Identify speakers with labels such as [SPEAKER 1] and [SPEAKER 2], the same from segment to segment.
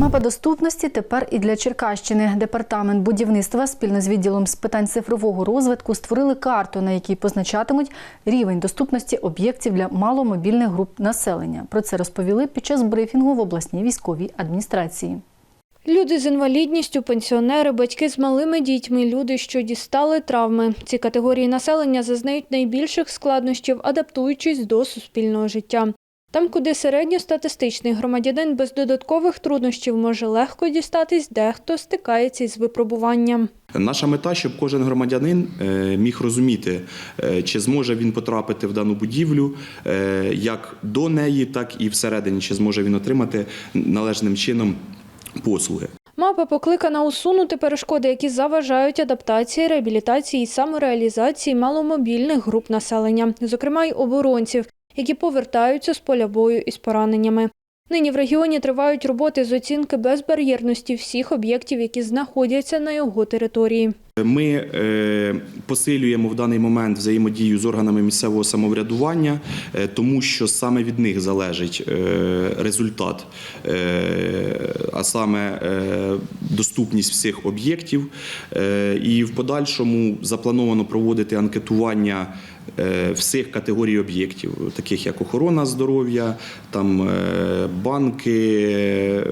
[SPEAKER 1] Мапа доступності тепер і для Черкащини. Департамент будівництва спільно з відділом з питань цифрового розвитку створили карту, на якій позначатимуть рівень доступності об'єктів для маломобільних груп населення. Про це розповіли під час брифінгу в обласній військовій адміністрації.
[SPEAKER 2] Люди з інвалідністю, пенсіонери, батьки з малими дітьми, люди, що дістали травми. Ці категорії населення зазнають найбільших складнощів, адаптуючись до суспільного життя. Там, куди середньостатистичний громадянин без додаткових труднощів може легко дістатись, дехто стикається із випробуванням.
[SPEAKER 3] Наша мета, щоб кожен громадянин е, міг розуміти, е, чи зможе він потрапити в дану будівлю е, як до неї, так і всередині, чи зможе він отримати належним чином послуги.
[SPEAKER 2] Мапа покликана усунути перешкоди, які заважають адаптації, реабілітації і самореалізації маломобільних груп населення, зокрема й оборонців, які повертаються з поля бою із пораненнями. Нині в регіоні тривають роботи з оцінки безбар'єрності всіх об'єктів, які знаходяться на його території.
[SPEAKER 3] Ми е, посилюємо в даний момент взаємодію з органами місцевого самоврядування, е, тому що саме від них залежить е, результат, а саме доступність всіх об'єктів. І в подальшому заплановано проводити анкетування. Всіх категорій об'єктів, таких як охорона здоров'я, там банки,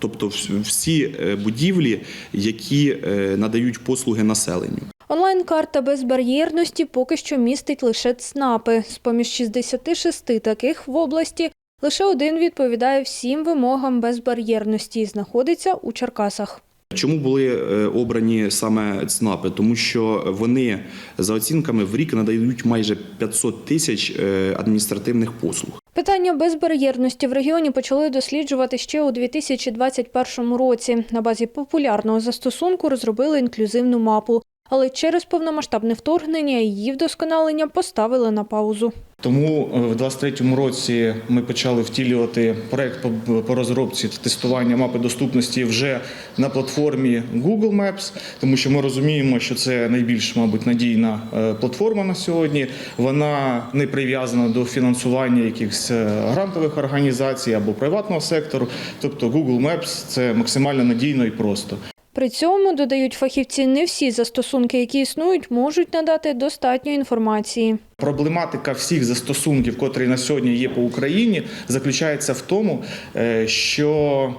[SPEAKER 3] тобто всі е, будівлі, які е, надають послуги населенню.
[SPEAKER 2] Онлайн-карта безбар'єрності поки що містить лише ЦНАПи. З-поміж 66 таких в області лише один відповідає всім вимогам безбар'єрності і знаходиться у Черкасах.
[SPEAKER 3] Чому були е, обрані саме ЦНАПи? Тому що вони за оцінками в рік надають майже 500 тисяч адміністративних послуг.
[SPEAKER 2] Питання безбар'єрності в регіоні почали досліджувати ще у 2021 році. На базі популярного застосунку розробили інклюзивну мапу. Але через повномасштабне вторгнення її вдосконалення поставили на паузу.
[SPEAKER 4] Тому е, в 23-му році ми почали втілювати проект по- розробці та тестування мапи доступності вже на платформі Google Maps, тому що ми розуміємо, що це найбільш, мабуть, надійна е, платформа на сьогодні. Вона не прив'язана до фінансування якихось е, грантових організацій або приватного сектору. Тобто Google Maps це максимально надійно і просто.
[SPEAKER 2] При цьому, додають фахівці, не всі застосунки, які існують, можуть надати достатньо інформації.
[SPEAKER 4] Проблематика всіх застосунків, котрі на сьогодні є по Україні, заключається в тому, е, що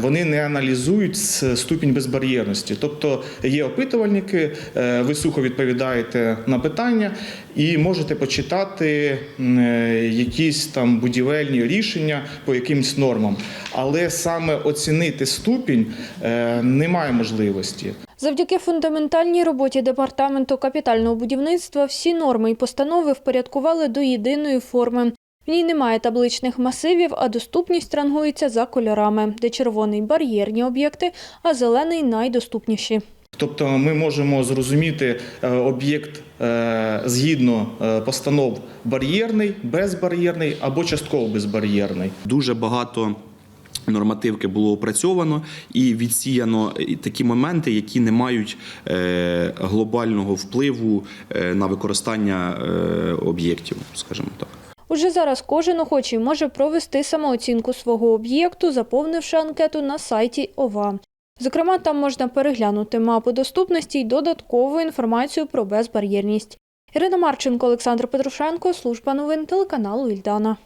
[SPEAKER 4] вони не аналізують ступінь безбар'єрності. Тобто є опитувальники, е, ви сухо відповідаєте на питання і можете почитати е, якісь там будівельні рішення по якимсь нормам. Але саме оцінити ступінь немає можливості.
[SPEAKER 2] Завдяки фундаментальній роботі департаменту капітального будівництва всі норми і постанови впорядкували до єдиної форми. В ній немає табличних масивів, а доступність рангується за кольорами, де червоний бар'єрні об'єкти, а зелений найдоступніші.
[SPEAKER 4] Тобто ми можемо зрозуміти е, об'єкт е, згідно е, постанов бар'єрний, безбар'єрний або частково безбар'єрний.
[SPEAKER 3] Дуже багато. Нормативки було опрацьовано і відсіяно такі моменти, які не мають е, глобального впливу е, на використання е, об'єктів, скажімо так.
[SPEAKER 2] Уже зараз кожен охочий може провести самооцінку свого об'єкту, заповнивши анкету на сайті ОВА. Зокрема, там можна переглянути мапу доступності й додаткову інформацію про безбар'єрність. Ірина Марченко, Олександр Петрушенко, служба новин телеканалу Ільдана.